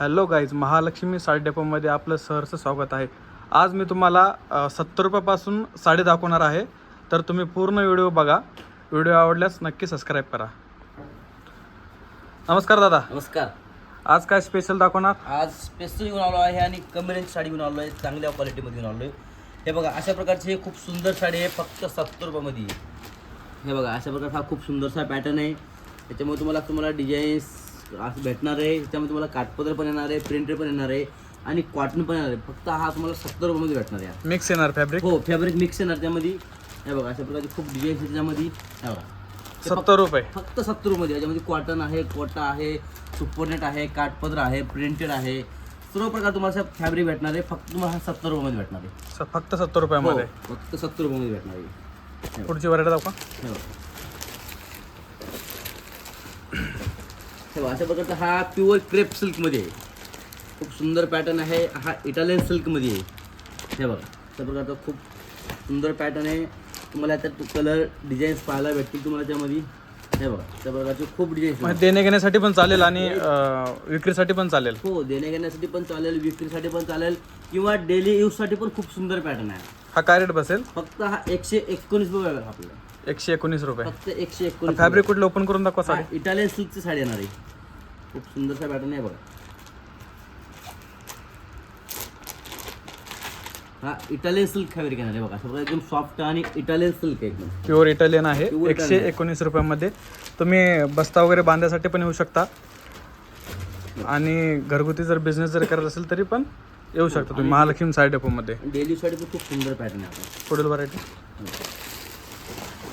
Hello guys Mahalakshmi sari डेपोमध्ये आपलं सहर्ष स्वागत आहे. आज मी तुम्हाला सत्तर रुपयापासून साडी दाखवणार आहे. तर तुम्ही पूर्ण व्हिडिओ बघा. व्हिडिओ आवडल्यास नक्की सबस्क्राईब करा. नमस्कार दादा. नमस्कार. आज काय स्पेशल दाखवणार? आज स्पेशल घेऊन आलो आहे आणि कमी रेंज साडी घेऊन आलो आहे. चांगल्या क्वालिटीमध्ये घेऊन आलो आहे. हे बघा अशा प्रकारची हे खूप सुंदर साडी आहे. फक्त सत्तर रुपयामध्ये. हे बघा अशा प्रकारचा हा खूप सुंदरसा पॅटर्न आहे. त्याच्यामुळे तुम्हाला तुम्हाला डिझाईन्स असं भेटणार आहे त्याच्यामध्ये तुम्हाला काठपदर पण येणार आहे प्रिंटेड पण येणार आहे आणि कॉटन पण येणार आहे. फक्त हा तुम्हाला सत्तर रुपयामध्ये भेटणार आहे. हा. मिक्स येणार फॅब्रिक हो फॅब्रिक मिक्स येणार त्यामध्ये. हे बघा अशा प्रकारचे खूप डिझाईन्स आहे त्याच्यामध्ये. हे बघा. हे फक्त- सत्तर रुपये. फक्त सत्तर रुपये याच्यामध्ये कॉटन आहे कोटा आहे सुपरनेट आहे काठपदर आहे प्रिंटेड आहे. सर्व प्रकार तुम्हाला फॅब्रिक भेटणार आहे. फक्त तुम्हाला सत्तर रुपयामध्ये भेटणार आहे. स- फक्त सत्तर हो, रुपयामध्ये फक्त सत्तर रुपयामध्ये भेटणार आहे. पुढची व्हरायटी दाखवा. हे बघा. हे बघा, अशा प्रकारचा हा प्युअर क्रेप सिल्कमध्ये आहे. खूप सुंदर पॅटर्न आहे. हा इटालियन सिल्कमध्ये आहे. हे बघा. अशा प्रकारचा खूप सुंदर पॅटर्न आहे. तुम्हाला याच्यात कलर डिझाईन्स पाहायला भेटतील तुम्हाला त्यामध्ये. हे बघा. त्या प्रकारचे खूप डिझाईन्स म्हणजे देणे घेण्यासाठी पण चालेल आणि अं, विक्रीसाठी पण चालेल. हो देण्या घेण्यासाठी पण चालेल विक्रीसाठी पण चालेल किंवा डेली यूजसाठी पण खूप सुंदर पॅटर्न आहे. हा काय रेट बसेल? फक्त हा एकशे एकोणीस रुपये आपल्याला. एकशे एकोणीस रुपये. फक्त एकशे एकोणीस फॅब्रिक कुठलं ओपन करून दाखवा साडी. इटालियन सिल्कची साडी येणार आहे. खूप सुंदरसा पॅटर्न आहे बघा. हा इटालियन सिल्क फॅब्रिक येणार आहे बघा. असं बघा एकदम सॉफ्ट आणि इटालियन सिल्क आहे एकदम. प्युअर इटालियन आहे. Pure एकशे Italian. एकोणीस रुपयामध्ये. तुम्ही बस्ता वगैरे बांधण्यासाठी पण येऊ शकता. आणि घरगुती जर बिझनेस जर करत असेल तरी पण येऊ शकता तुम्ही. महालक्ष्मी साडी डेपोमध्ये डेली यूजसाठी पण खूप सुंदर पॅटर्न आहे. आपला पुढील व्हरायटी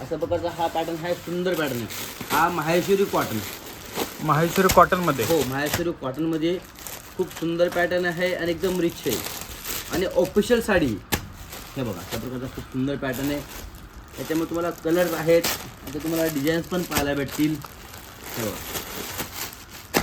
अशा प्रकारचा हा पॅटर्न हा सुंदर पॅटर्न आहे. हा माहेश्वरी कॉटन माहेश्वरी कॉटनमध्ये हो माहेश्वरी कॉटनमध्ये खूप सुंदर पॅटर्न आहे आणि एकदम रिच आहे. आणि ऑफिशियल साडी हे बघा त्या प्रकारचा खूप सुंदर पॅटर्न आहे. त्याच्यामुळे तुम्हाला कलर्स आहेत आता तुम्हाला डिझाईन्स पण पाहायला भेटतील. हे बघा.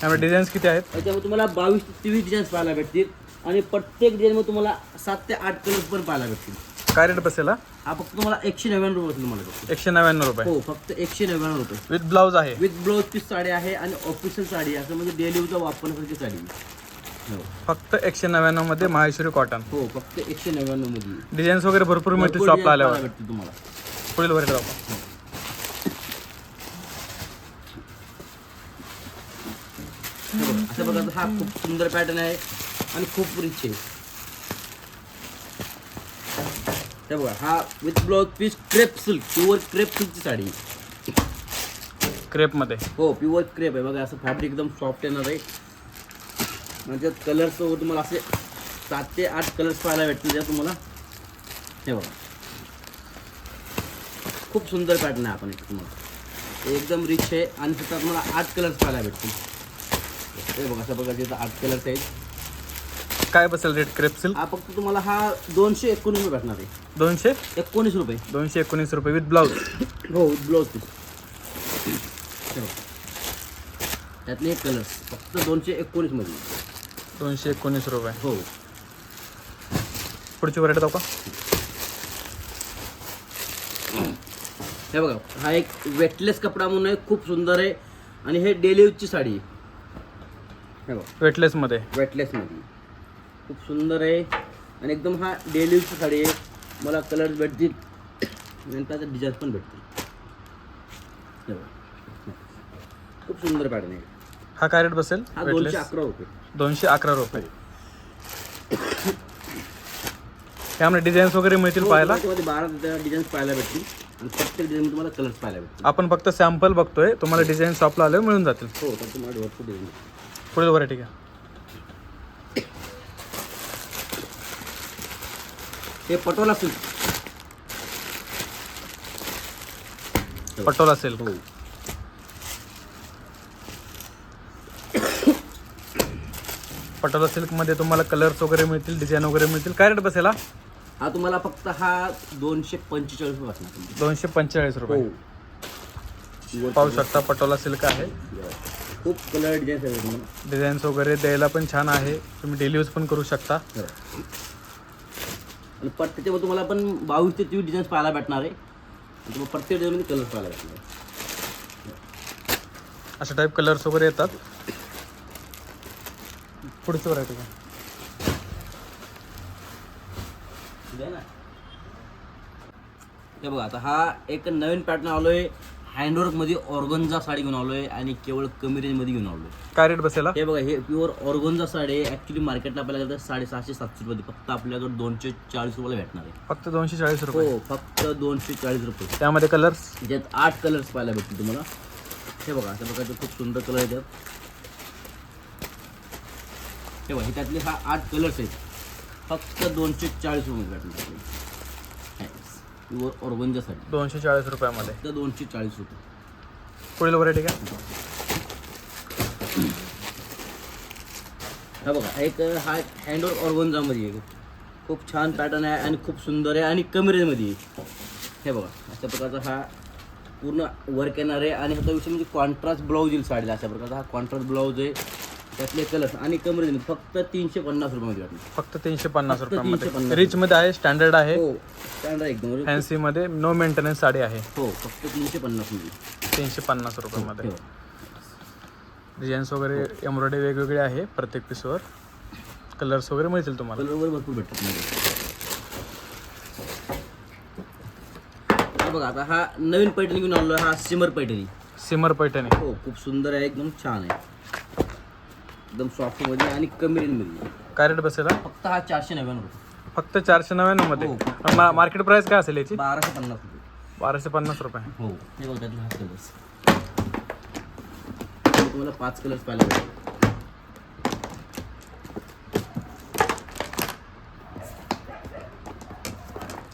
त्यामुळे डिझाईन्स किती आहेत? त्याच्यामुळे तुम्हाला बावीस ते तेवीस डिझाईन्स पाहायला भेटतील. आणि प्रत्येक डिझाईनमध्ये तुम्हाला सात ते आठ कलर्स पण पाहायला भेटतील. काय रेट बसेल हा? हा फक्त तुम्हाला एकशे नव्याण्णव रुपये तुम्हाला भेटतील एकशे नव्याण्णव रुपये. हो फक्त एकशे नव्याण्णव रुपये. विथ ब्लाऊज आहे. विथ ब्लाऊज पीस साडी आहे आणि ऑफिशियल साडी आहे. असं म्हणजे डेली यूजला वापरण्यासारखी साडी आहे. हो. फक्त एकशे नव्याण्णवमध्ये माहेश्वरी कॉटन हो फक्त एकशे नव्याण्णवमध्ये. डिझाईन्स वगैरे भरपूर मिळतील शॉपला आल्यावर. भेटतील तुम्हाला. पुढील व्हरायटी दाखवा हे बघा, अशा प्रकारचा हा खूप सुंदर पॅटर्न आहे आणि खूप रिच आहे. हे बघा हा with blouse piece crepe silk pure crepe सिल्कची साडी. क्रेपमध्ये हो प्युअर क्रेप आहे. बघा असं फॅब्रिक एकदम सॉफ्ट येणार आहे. म्हणजे कलर्स तुम्हाला असे सात ते आठ कलर्स पाहायला भेटतील त्या तुम्हाला. हे बघा. खूप सुंदर पॅटर्न आहे आपण एक तुम्हाला. एकदम रिच आहे आणि सुद्धा तुम्हाला आठ कलर्स पाहायला भेटतील. हे बघा अशा प्रकारचे आठ कलर्स आहेत. काय बसेल रेट क्रेप सिल्क हा फक्त तुम्हाला हा दोनशे एकोणीस रुपये भेटणार आहे. दोनशे? एकोणीस रुपये. दोनशे एकोणीस रुपये विथ ब्लाऊज हो ब्लाऊज पीस त्यातले एक कलर्स फक्त दोनशे एकोणीसमध्ये दोनशे एकोणीस रुपये. हो. पुढची व्हरायटी दाखवा. हे बघा हा एक वेटलेस कपडा म्हणून आहे खूप सुंदर आहे. आणि हे डेली यूजची साडी आहे. हे बघा. वेटलेसमध्ये वेटलेसमध्ये खूप सुंदर आहे. आणि एकदम हा डेली यूजची साडी आहे. मला कलर्स भेटतील. आणि त्याच्यात डिझाईन पण भेटतील. हे खूप सुंदर पॅटर्न आहे. हा काय रेट बसेल? हा दोनशे अकरा रुपये. दोनशे अकरा रुपये. त्यामध्ये डिझाईन्स वगैरे मिळतील पाहायला? त्याच्यामध्ये बारा डिझाईन्स पाहायला भेटतील. आणि प्रत्येक डिझाईन तुम्हाला कलर्स पाहायला भेटतील. आपण फक्त सॅम्पल बघतोय. तुम्हाला डिझाईन शॉपला आल्यावर मिळून जातील. हो तर तुम्हाला भरपूर डिझाईन पुढील व्हरायटी घ्या. हे पटोला सिल्क पटोला सिल्क हो. पटोला सिल्कमध्ये तुम्हाला कलर्स वगैरे मिळतील डिझाईन वगैरे मिळतील. काय रेट बसेल हा? हा तुम्हाला फक्त हा दोनशे पंचेचाळीस रुपये. दोनशे पंचेचाळीस रुपये. हो. पाहू शकता पटोला सिल्क आहे. खूप कलर तुम्हाला डिझाईन्स वगैरे द्यायला पण छान आहे. तुम्ही डेली यूज पण करू शकता. हो. आणि पर त्याच्यामध्ये तुम्हाला पण बावीस ते तेवीस डिझाईन्स पाहायला भेटणार आहे. तुम्हाला प्रत्येक डिझाईनमध्ये कलर पाहायला भेटणार आहे. अशा टाईप कलर्स वगैरे येतात. पुढची व्हरायटी का आहे बघा आता हा एक नवीन पॅटर्न आलोय. हँडवर्क मध्ये ऑर्गनचा साडी घेऊन आलोय आणि केवळ कमी रेंजमध्ये घेऊन आलोय. काय रेट बसेला हे? बघा हे प्युअर ऑर्गनचा साडी आहे. ऍक्च्युली मार्केटला आपल्याला तर साडेसहाशे सातशे रुपये फक्त आपल्याकडे दोनशे चाळीस रुपयाला भेटणार आहे. फक्त दोनशे चाळीस रुपये. हो फक्त दोनशे चाळीस रुपये. त्यामध्ये कलर्स ज्यात आठ कलर्स पाहायला भेटतील तुम्हाला. हे बघा अशा प्रकारचे खूप सुंदर कलर आहेत. त्यात. हे बघा हे त्यातले हा आठ कलर्स आहेत. फक्त दोनशे चाळीस रुपये भेटणार प्युअर ऑर्गनच्यासाठी दोनशे चाळीस रुपयामध्ये. फक्त दोनशे चाळीस रुपये. पुढील व्हरायटी काय हा बघा एक हा हँडवर्क ऑर्गनजामध्ये आहे. खूप छान पॅटर्न आहे आणि खूप सुंदर आहे आणि कमी रेंजमध्ये आहे. हे बघा अशा प्रकारचा हा पूर्ण वर्क येणार आहे. आणि ह्याचा विषय म्हणजे कॉन्ट्रास्ट ब्लाऊज येईल साडीला. अशा प्रकारचा हा कॉन्ट्रास्ट ब्लाऊज आहे. त्यातले कलर्स आणि कमी रेंजमध्ये फक्त तीनशे पन्नास रुपयामध्ये भेटणार फक्त तीनशे पन्नास फक्त रुपयामध्ये. 350. रिच मध्ये आहे स्टँडर्ड आहे. हो स्टँडर्ड एकदम फॅन्सी मध्ये नो मेंटेनन्स साडी आहे. हो फक्त तीनशे पन्नासमध्ये. तीनशे पन्नास रुपयामध्ये. हो. डिझाईन्स वगैरे एम्ब्रॉयडरी वेगवेगळे आहे प्रत्येक पीसवर कलर्स वगैरे मिळतील तुम्हाला. कलर वगैरे भरपूर भेटतात मध्ये हा बघा आता हा नवीन पैठणी घेऊन आलो हा सिमर पैठणी. सिमर पैठणी. हो खूप सुंदर आहे एकदम छान आहे. एकदम सॉफ्टमध्ये आणि कमी रेंजमध्ये काय रेट बसेला फक्त हा चारशे नव्याण्णव फक्त चारशे नव्याण्णवमध्ये? मा- मार्केट प्राइस काय असेल याची? बाराशे पन्नास रुपये. बाराशे पन्नास रुपये. हो हे बघा त्यातले हा कलर्स तुम्हाला पाच कलर्स पाहायला भेटतील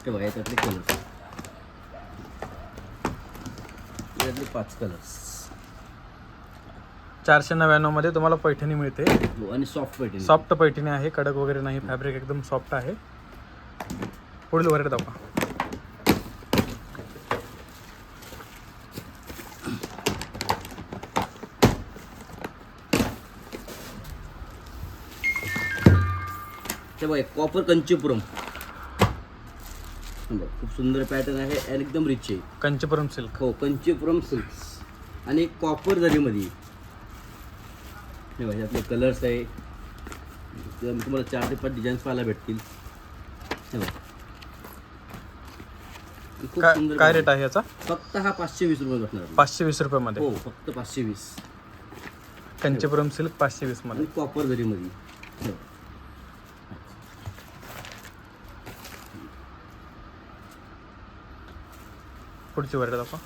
हे बघा याच्यातले कलर्स याच्यातले पाच कलर्स चारशे नव्याण्णवमध्ये तुम्हाला पैठणी मिळते. हो आणि सॉफ्ट पैठणी. सॉफ्ट पैठणी आहे कडक वगैरे नाही फॅब्रिक एकदम सॉफ्ट आहे. पुढील व्हरायटी दाखवा. बघा कॉपर कंचीपुरम. खूप सुंदर पॅटर्न आहे आणि एकदम रिच आहे. कंचीपुरम सिल्क हो कंचीपुरम सिल्क्स आणि कॉपर जरीमध्ये. हे बघा यातले कलर्स आहे तुम्हाला चार ते पाच डिझाईन्स पाहायला भेटतील हे बघा काय. रेट आहे याचा? फक्त हा पाचशे वीस रुपये भेटणार. पाचशे वीस रुपयामध्ये? हो फक्त पाचशे वीस. कंचीपुरम सिल्क पाचशे वीसमध्ये. आणि कॉपर जरीमध्ये हे बघा. पुढची व्हरायटी दाखवा.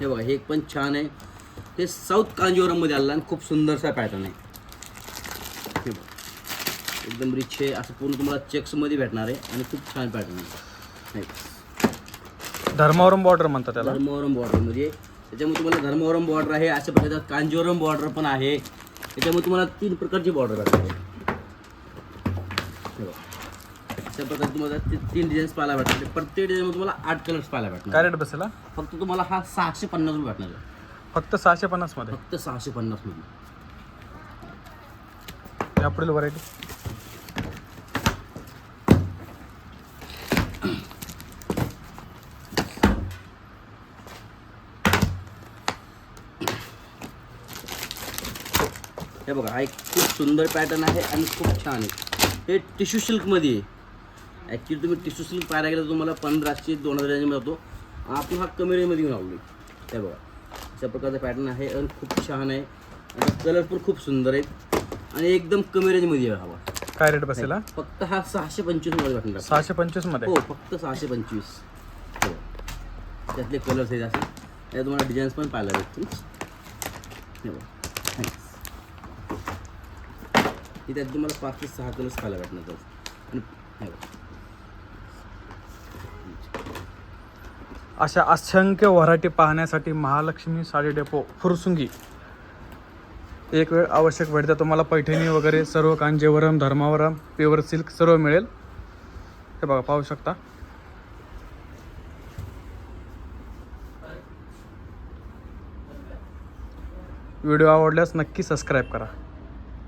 हे बघा हे एक पण छान आहे. हे साऊथ कांजीवरममध्ये आलं आणि खूप सुंदरसा पॅटर्न आहे. हे बघा. एकदम रिच आहे. असं पूर्ण तुम्हाला चेक्समध्ये भेटणार आहे आणि खूप छान पॅटर्न आहे. धर्मावरम बॉर्डर म्हणतात त्याला. धर्मवरम बॉर्डर म्हणजे त्याच्यामध्ये तुम्हाला धर्मवरम बॉर्डर आहे अशा प्रकारचा कांजीवरम बॉर्डर पण आहे. त्याच्यामध्ये तुम्हाला तीन प्रकारची बॉर्डर भेटणार आहे. अशा प्रकारे तुम्हाला ते तीन डिझाईन्स पाहायला भेटणार प्रत्येक डिझाईनमध्ये तुम्हाला आठ कलर्स पाहायला भेटणार काय रेट बसेला फक्त तुम्हाला हा सहाशे पन्नास रुपये भेटणार आहे. फक्त सहाशे पन्नासमध्ये? फक्त सहाशे पन्नासमध्ये. या पुढील व्हरायटी हे बघा हा एक खूप सुंदर पॅटर्न आहे आणि खूप छान आहे. हे टिश्यू सिल्कमध्ये आहे. ॲक्च्युली तुम्ही टिश्यू सिल्क पाहायला गेलं तर तुम्हाला पंधराशे दोन हजार रेंजमध्ये जातो आपण हा कमी रेंजमध्ये घेऊन आवडलो हे बघा. अशा प्रकारचा पॅटर्न आहे आणि खूप छान आहे. आणि कलर पण खूप सुंदर आहेत. आणि एकदम कमी रेंजमध्ये हवा काय रेट बसेला फक्त हा सहाशे पंचवीसमध्ये भेटणार. सहाशे पंचवीसमध्ये? हो फक्त सहाशे पंचवीस. हो. त्यातले कलर्स आहेत असे. त्यात तुम्हाला डिझाईन्स पण पाहायला भेटतील. हे बघा. हे त्यात तुम्हाला पाच ते सहा कलर्स पाहायला भेटणार. त्यात. आणि हे बघा. अशा असंख्य व्हरायटी पाहण्यासाठी महालक्ष्मी साडी डेपो फुरसुंगी. एक वेळ आवश्यक भेट द्या तुम्हाला पैठणी वगैरे सर्व कांजेवरम धर्मावरम प्युअर सिल्क सर्व मिळेल. हे बघा पाहू शकता. व्हिडिओ आवडल्यास नक्की सबस्क्राईब करा.